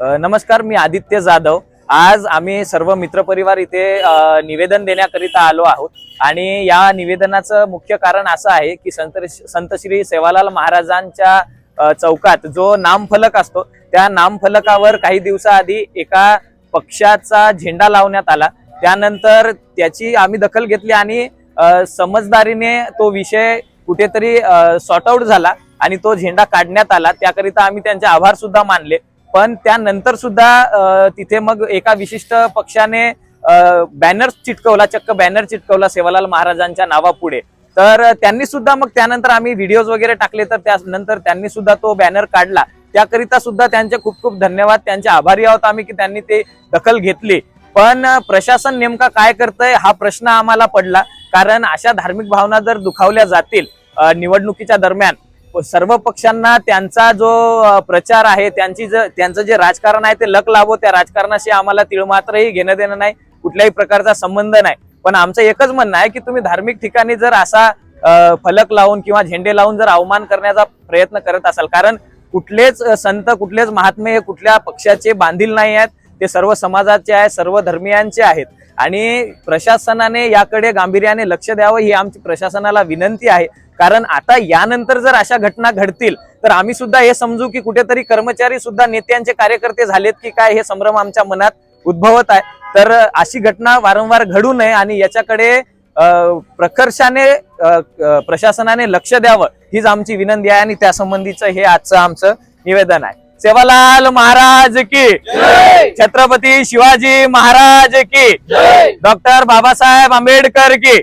नमस्कार मी आदित्य जाधव. आज आम्ही सर्व मित्रपरिवार इथे निवेदन देण्याकरिता आलो आहोत. आणि या निवेदनाचं मुख्य कारण असं आहे की संत संत श्री सेवालाल महाराजांच्या चौकात जो नामफलक असतो त्या नामफलकावर काही दिवसाआधी एका पक्षाचा झेंडा लावण्यात आला. त्यानंतर त्याची आम्ही दखल घेतली आणि समजदारीने तो विषय कुठेतरी सॉर्ट आउट झाला आणि तो झेंडा काढण्यात आला. त्याकरिता आम्ही त्यांचे आभार सुद्धा मानले. पण त्यानंतर सुद्धा तिथे मग एका विशिष्ट पक्षाने बॅनर चिटकवला चक्क बॅनर चिटकवला सेवालाल महाराजांच्या नावापुढे. तर त्यांनी सुद्धा मग त्यानंतर आम्ही व्हिडिओज वगैरे टाकले तर त्यानंतर त्यांनी सुद्धा तो बॅनर काढला. त्याकरिता सुद्धा त्यांचे खूप खूप धन्यवाद त्यांचे आभारी आहोत आम्ही की त्यांनी ते दखल घेतली. पण प्रशासन नेमका काय करतंय हा प्रश्न आम्हाला पडला. कारण अशा धार्मिक भावना जर दुखावल्या जातील निवडणुकीच्या दरम्यान सर्व पक्षांना त्यांचा जो प्रचार आहे त्यांची ज त्यांचं जे राजकारण आहे ते लक लाभो त्या राजकारणाशी आम्हाला तिळमात्रही घेणं देणं नाही कुठल्याही प्रकारचा संबंध नाही. पण आमचं एकच म्हणणं आहे की तुम्ही धार्मिक ठिकाणी जर असा फलक लावून किंवा झेंडे लावून जर अवमान करण्याचा प्रयत्न करत असाल कारण कुठलेच संत कुठलेच महात्मे हे कुठल्या पक्षाचे बांधील नाही आहेत ते सर्व समाजाचे आहेत सर्व धर्मियांचे आहेत. आणि प्रशासनाने याकडे गांभीर्याने लक्ष द्यावं ही आमची प्रशासनाला विनंती आहे. कारण आता यानंतर जर अशा घटना घडतील तर आम्ही सुद्धा हे समजू की कुठेतरी कर्मचारी सुद्धा नेत्यांचे कार्यकर्ते झालेत की काय हे संभ्रम आमच्या मनात उद्भवत आहे. तर अशी घटना वारंवार घडू नये आणि याच्याकडे प्रकर्षाने प्रशासनाने लक्ष द्यावं हीच आमची विनंती आहे आणि त्यासंबंधीचं हे आजचं आमचं निवेदन आहे. सेवालाल महाराज की छत्रपती शिवाजी महाराज की डॉक्टर बाबासाहेब आंबेडकर की